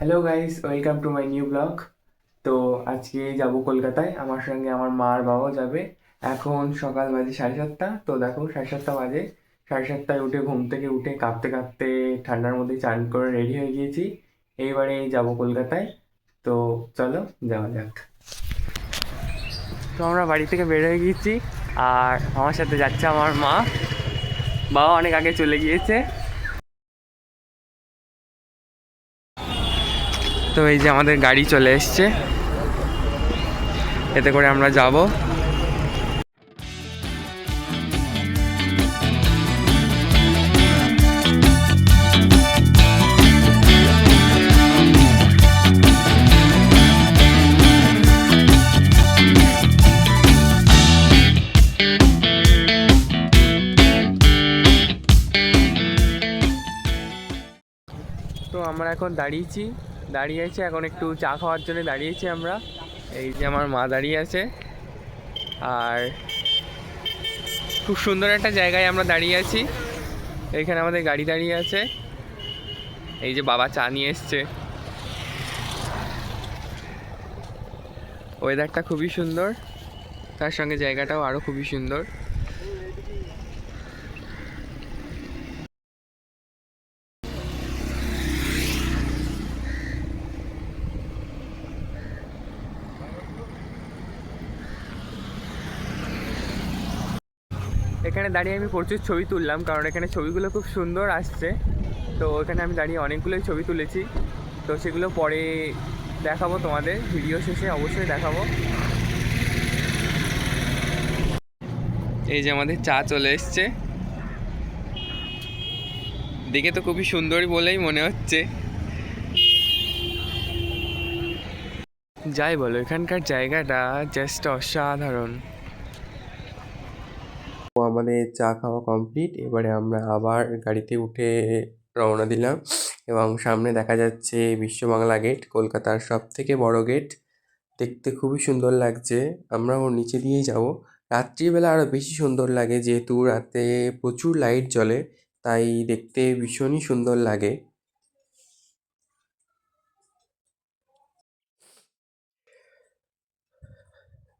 Hello guys welcome to my new blog তো আজকে যাব কলকাতায়। আমার সঙ্গে আমার মা আর বাবাও যাবে। এখন সকাল বাজে সাড়ে সাতটা। তো দেখো, সাড়ে সাতটা বাজে। সাড়ে সাতটায় উঠে ঘুম থেকে উঠে কাঁপতে কাঁপতে ঠান্ডার মধ্যে চান করে রেডি হয়ে গিয়েছি। এইবারে যাব কলকাতায়। তো চলো, যাওয়া যাক। তো আমরা বাড়ি থেকে বের হয়ে গিয়েছি। আর আমার সাথে যাচ্ছে আমার মা। বাবা অনেক আগে চলে গিয়েছে। তো এই যে আমাদের গাড়ি চলে এসছে। এতে করে আমরা যাব। তো আমরা এখন দাঁড়িয়েছি। দাঁড়িয়ে আছি এখন একটু চা খাওয়ার জন্য দাঁড়িয়েছি আমরা। এই যে আমার মা দাঁড়িয়ে আছে। আর খুব সুন্দর একটা জায়গায় আমরা দাঁড়িয়ে আছি। এইখানে আমাদের গাড়ি দাঁড়িয়ে আছে। এই যে বাবা চা নিয়ে এসছে। ওয়েদারটা খুবই সুন্দর। তার সঙ্গে জায়গাটাও আরও খুবই সুন্দর। এখানে দাঁড়িয়ে আমি প্রচুর ছবি তুললাম, কারণ এখানে ছবিগুলো খুব সুন্দর আসছে। তো এখানে আমি দাঁড়িয়ে অনেকগুলোই ছবি তুলেছি। তো সেগুলো পরে দেখাবো তোমাদের, ভিডিও শেষে অবশ্যই দেখাবো। এই যে আমাদের চা চলে এসছে। দেখে তো খুবই সুন্দর বলেই মনে হচ্ছে। যাই বলো, এখানকার জায়গাটা জাস্ট অসাধারণ। আমাদের চা খাওয়া কমপ্লিট এবারে আমরা আবার গাড়িতে উঠে রওনা দিলাম এবং সামনে দেখা যাচ্ছে বিশ্ব বাংলা গেট কলকাতার সব থেকে বড় গেট দেখতে খুবই সুন্দর লাগছে আমরা ওর নিচে দিয়েই যাব। রাত্রিবেলা আরও বেশি সুন্দর লাগে, যেহেতু রাতে প্রচুর লাইট জ্বলে, তাই দেখতে ভীষণই সুন্দর লাগে।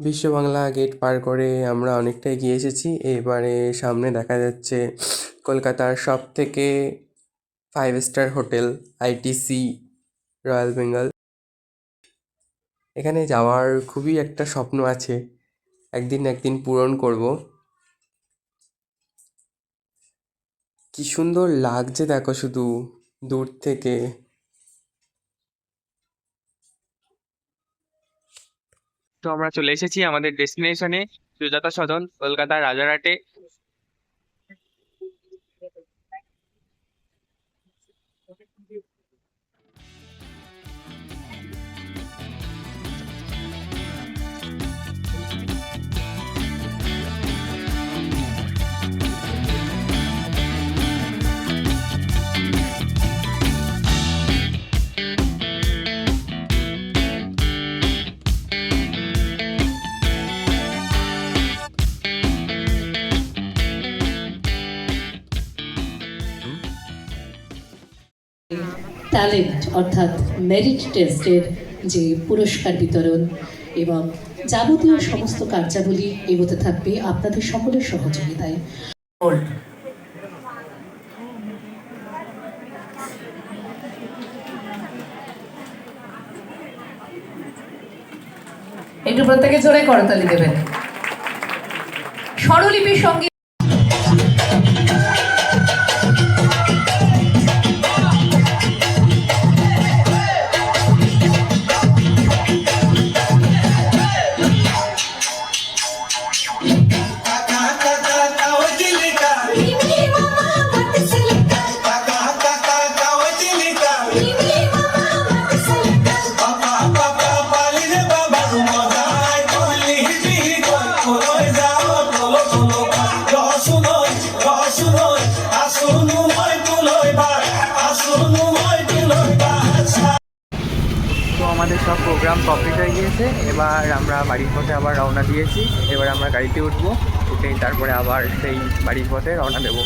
বিশ্ব বাংলা গেট পার করে আমরা অনেকটাই এগিয়ে এসেছি। এবারে সামনে দেখা যাচ্ছে কলকাতার সব থেকে five star hotel ITC royal Bengal এখানে যাওয়ার খুবই একটা স্বপ্ন আছে, একদিন একদিন পূরণ করব। কি সুন্দর লাগছে দেখো শুধু দূর থেকে। তো আমরা চলে এসেছি আমাদের ডেস্টিনেশনে সুজাতা সদন কলকাতার রাজারহাটে। ট্যালেন্ট অর্থাৎ মেরিট টেস্টের যে পুরস্কার বিতরণ এবং যাবতীয় সমস্ত কার্যাবলী এগোতে থাকবে আপনাদের সকলের সহযোগিতায়। একটু প্রত্যেকে জোরে করতালি দেবেন। স্বরলিপির সঙ্গে প্রোগ্রাম কমপ্লিট হয়ে গিয়েছে, এবার আমরা বাড়ির পথে আবার রওনা দিয়েছি, এবার আমরা গাড়িতে উঠবো উঠেই তারপরে আবার সেই বাড়ির পথে রওনা দেবো।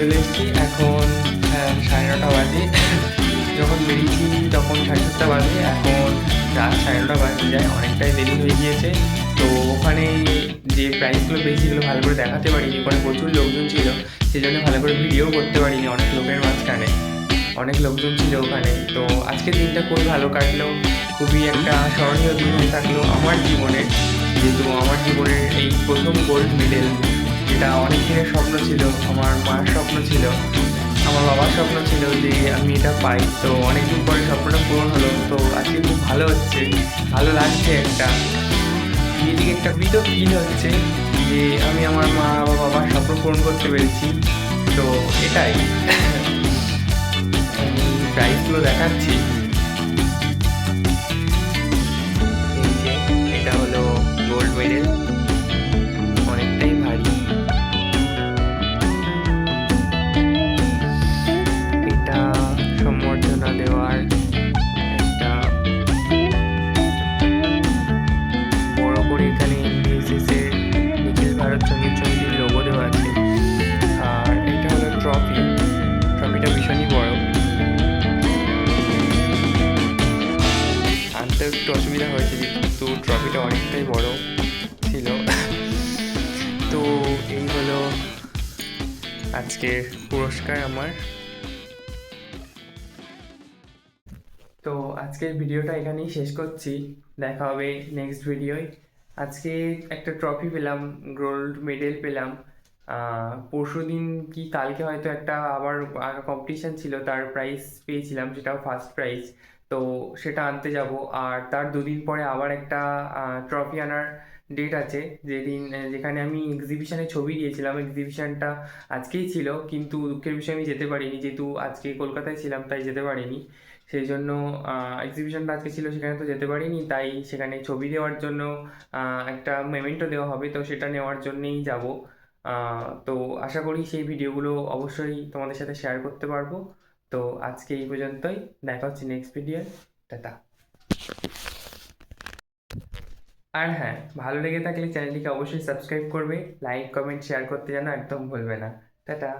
চলে এসেছি এখন হ্যাঁ, সাড়ে নটা বাজে। যখন বেরিয়েছি, তখন সাড়ে সাতটা বাজে। এখন রাত সাড়ে নটা বাজে যায় অনেকটাই দেরি হয়ে গিয়েছে। তো ওখানে যে প্রাইসগুলো পেয়েছি, সেগুলো ভালো করে দেখাতে পারিনি। ওখানে প্রচুর লোকজন ছিল সেই জন্য ভালো করে ভিডিও করতে পারিনি অনেক লোকের মাঝখানে। অনেক লোকজন ছিল ওখানে। তো আজকের দিনটা খুবই ভালো কাটলো। খুবই একটা স্মরণীয় দিন হয়ে থাকল আমার জীবনের। যেহেতু আমার জীবনের এই প্রথম গোল্ড মেডেল যেটা অনেক দিনের স্বপ্ন ছিল, আমার মার স্বপ্ন ছিল, আমার বাবার স্বপ্ন ছিল যে আমি এটা পাই। তো অনেকদিন পরে স্বপ্নটা পূরণ হলো, তো আজকে খুব ভালো হচ্ছে, ভালো লাগছে একটা। নিজেকে একটা কৃত ফিল হচ্ছে যে আমি আমার মা বা বাবার স্বপ্ন পূরণ করতে পেরেছি। তো এটাই। আমি প্রাইসগুলো দেখাচ্ছি। এটা হলো গোল্ড মেডেল একটু অসুবিধা হয়েছে কিন্তু ট্রফিটা অনেকটাই বড় ছিল। তো এই হলো আজকের পুরস্কার আমার। তো আজকের ভিডিওটা এখানেই শেষ করছি। দেখা হবে নেক্সট ভিডিওয় আজকে একটা ট্রফি পেলাম গোল্ড মেডেল পেলাম। পরশু দিন কি কালকে হয়তো একটা আবার কম্পিটিশান ছিল, তার প্রাইজ পেয়েছিলাম, সেটাও ফার্স্ট প্রাইজ তো সেটা আনতে যাব। আর তার দুদিন পরে আবার একটা ট্রফি আনার ডেট আছে। যেদিন যেখানে আমি এক্সিবিশনে ছবি দিয়েছিলাম। এক্সিবিশনটা আজকেই ছিল, কিন্তু দুঃখের বিষয়ে আমি যেতে পারিনি। যেহেতু আজকে কলকাতায় ছিলাম, তাই যেতে পারিনি। সেই জন্য এক্সিবিশনটা আজকে ছিল, সেখানে তো যেতে পারিনি। তাই সেখানে ছবি দেওয়ার জন্য একটা মেমেন্টও দেওয়া হবে। তো সেটা নেওয়ার জন্যেই যাব। তো আশা করি সেই ভিডিওগুলো অবশ্যই তোমাদের সাথে শেয়ার করতে পারব। তো আজকে এই পর্যন্তই। দেখা হচ্ছে নেক্সট ভিডিও টাটা। আর হ্যাঁ ভালো লেগে থাকলে চ্যানেলটিকে অবশ্যই সাবস্ক্রাইব করবে। লাইক কমেন্ট শেয়ার করতে যেন একদম ভুলবে না। টাটা।